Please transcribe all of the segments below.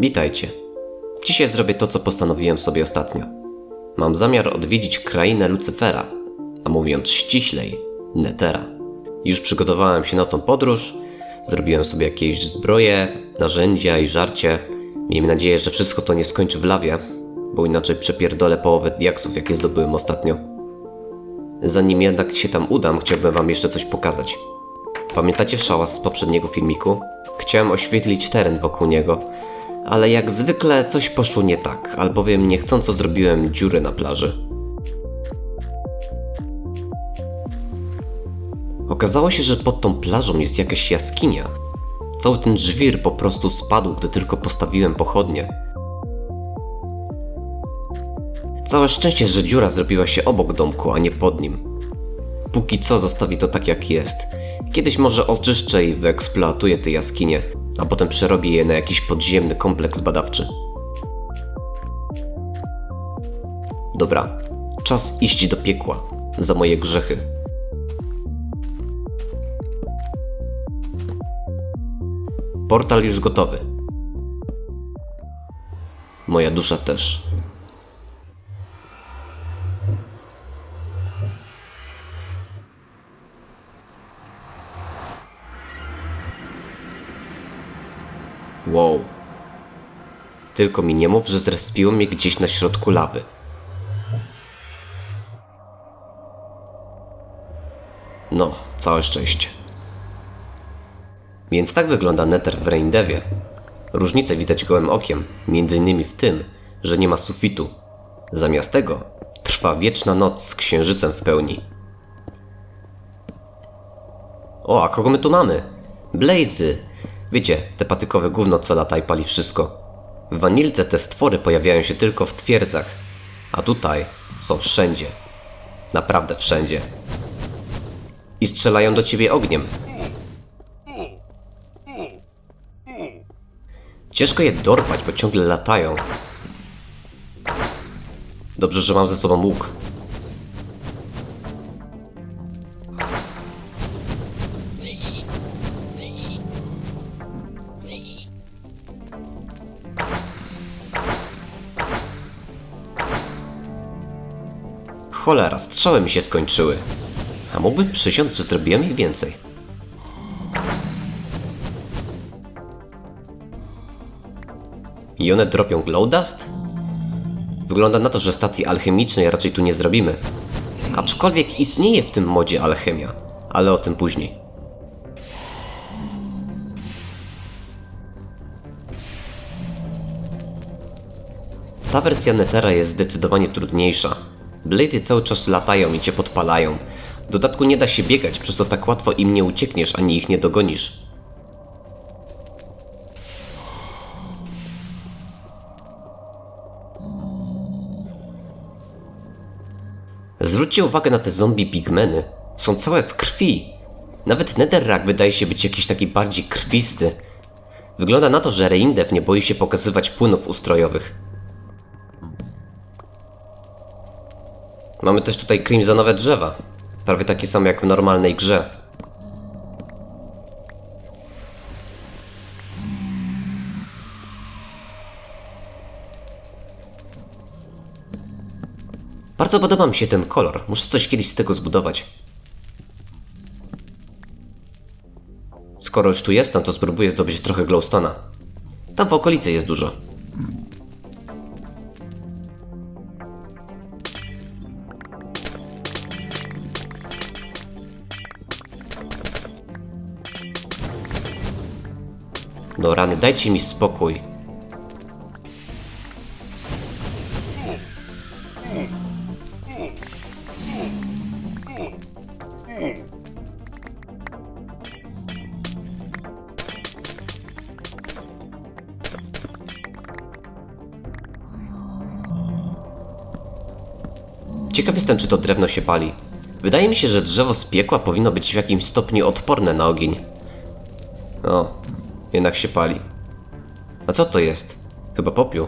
Witajcie. Dzisiaj zrobię to, co postanowiłem sobie ostatnio. Mam zamiar odwiedzić krainę Lucyfera, a mówiąc ściślej, Netera. Już przygotowałem się na tą podróż, zrobiłem sobie jakieś zbroje, narzędzia i żarcie. Miejmy nadzieję, że wszystko to nie skończy w lawie, bo inaczej przepierdolę połowę diaksów, jakie zdobyłem ostatnio. Zanim jednak się tam udam, chciałbym wam jeszcze coś pokazać. Pamiętacie szałas z poprzedniego filmiku? Chciałem oświetlić teren wokół niego, ale jak zwykle coś poszło nie tak, albowiem niechcąco zrobiłem dziurę na plaży. Okazało się, że pod tą plażą jest jakaś jaskinia. Cały ten żwir po prostu spadł, gdy tylko postawiłem pochodnie. Całe szczęście, że dziura zrobiła się obok domku, a nie pod nim. Póki co zostawi to tak jak jest. Kiedyś może oczyszczę i wyeksploatuję te jaskinie, a potem przerobię je na jakiś podziemny kompleks badawczy. Dobra, czas iść do piekła za moje grzechy. Portal już gotowy. Moja dusza też. Wow. Tylko mi nie mów, że zrespiło mnie gdzieś na środku lawy. No, całe szczęście. Więc tak wygląda Nether w Raindewie. Różnice widać gołym okiem, między innymi w tym, że nie ma sufitu. Zamiast tego trwa wieczna noc z księżycem w pełni. O, a kogo my tu mamy? Blazy! Wiecie, te patykowe gówno co lata i pali wszystko. W wanilce te stwory pojawiają się tylko w twierdzach, a tutaj są wszędzie. Naprawdę wszędzie. I strzelają do ciebie ogniem. Ciężko je dorwać, bo ciągle latają. Dobrze, że mam ze sobą łuk. Cholera, strzały mi się skończyły. A mógłbym przysiąc, że zrobiłem ich więcej. I one dropią Glowdust? Wygląda na to, że stacji alchemicznej raczej tu nie zrobimy. Aczkolwiek istnieje w tym modzie alchemia, ale o tym później. Ta wersja Nethera jest zdecydowanie trudniejsza. Blazy cały czas latają i cię podpalają. W dodatku nie da się biegać, przez co tak łatwo im nie uciekniesz ani ich nie dogonisz. Zwróćcie uwagę na te zombie pigmeny. Są całe w krwi. Nawet Netherrack wydaje się być jakiś taki bardziej krwisty. Wygląda na to, że Reindev nie boi się pokazywać płynów ustrojowych. Mamy też tutaj crimsonowe drzewa. Prawie takie same jak w normalnej grze. Bardzo podoba mi się ten kolor. Muszę coś kiedyś z tego zbudować. Skoro już tu jestem, to spróbuję zdobyć trochę glowstona. Tam w okolicy jest dużo. Do rany, dajcie mi spokój. Ciekaw jestem, czy to drewno się pali. Wydaje mi się, że drzewo z piekła powinno być w jakimś stopniu odporne na ogień. O, jednak się pali. A co to jest? Chyba popiół.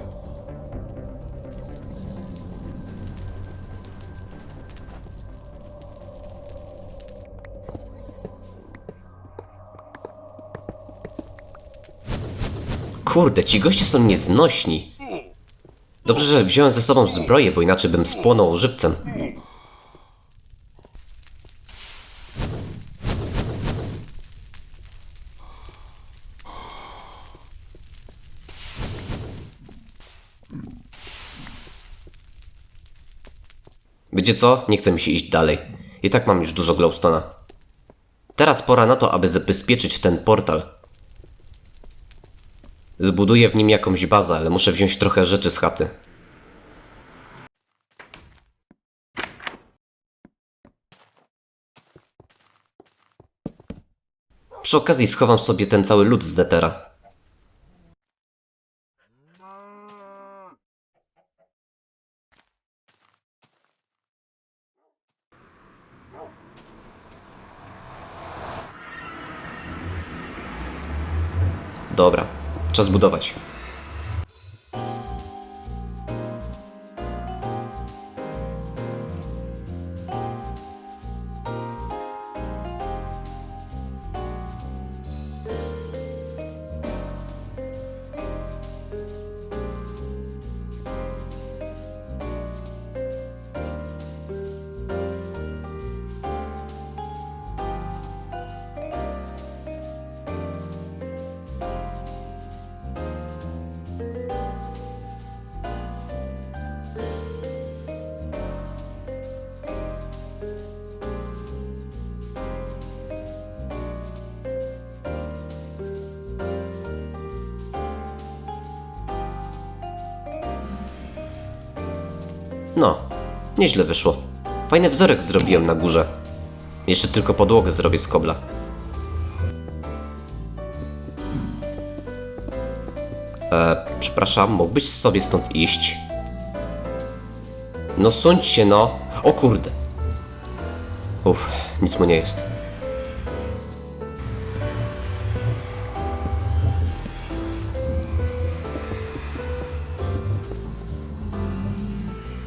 Kurde, ci goście są nieznośni. Dobrze, że wziąłem ze sobą zbroję, bo inaczej bym spłonął żywcem. Wiecie co? Nie chce mi się iść dalej. I tak mam już dużo glowstona. Teraz pora na to, aby zabezpieczyć ten portal. Zbuduję w nim jakąś bazę, ale muszę wziąć trochę rzeczy z chaty. Przy okazji schowam sobie ten cały lód z Netera. Dobra, czas budować. No, nieźle wyszło. Fajny wzorek zrobiłem na górze. Jeszcze tylko podłogę zrobię z kobla. E, przepraszam, mógłbyś sobie stąd iść? No się, no. O kurde. Uff, nic mu nie jest.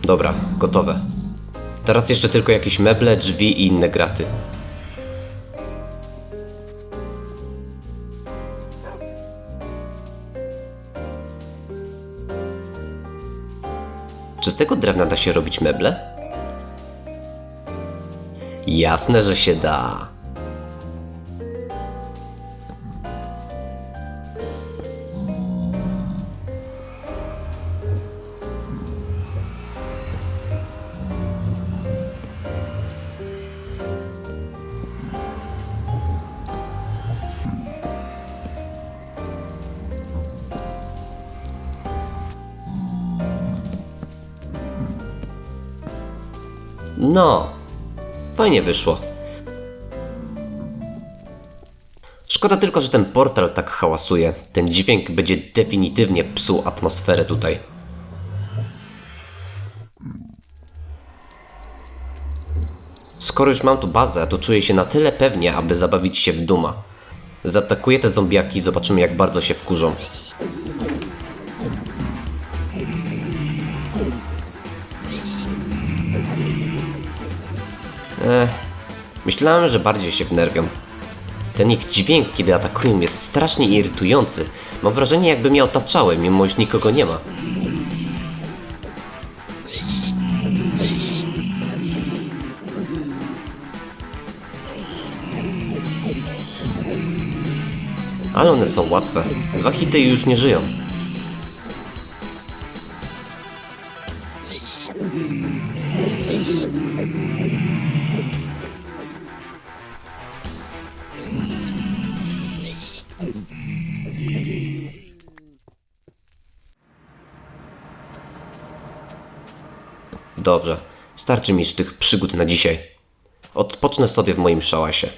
Dobra, gotowe. Teraz jeszcze tylko jakieś meble, drzwi i inne graty. Czy z tego drewna da się robić meble? Jasne, że się da. No, fajnie wyszło. Szkoda tylko, że ten portal tak hałasuje. Ten dźwięk będzie definitywnie psuł atmosferę tutaj. Skoro już mam tu bazę, to czuję się na tyle pewnie, aby zabawić się w Duma. Zaatakuję te zombiaki i zobaczymy jak bardzo się wkurzą. Ech, myślałem, że bardziej się wnerwią. Ten ich dźwięk, kiedy atakują, jest strasznie irytujący. Mam wrażenie, jakby mnie otaczały, mimo że nikogo nie ma. Ale one są łatwe. Dwa hity i już nie żyją. Dobrze, starczy mi już tych przygód na dzisiaj. Odpocznę sobie w moim szałasie.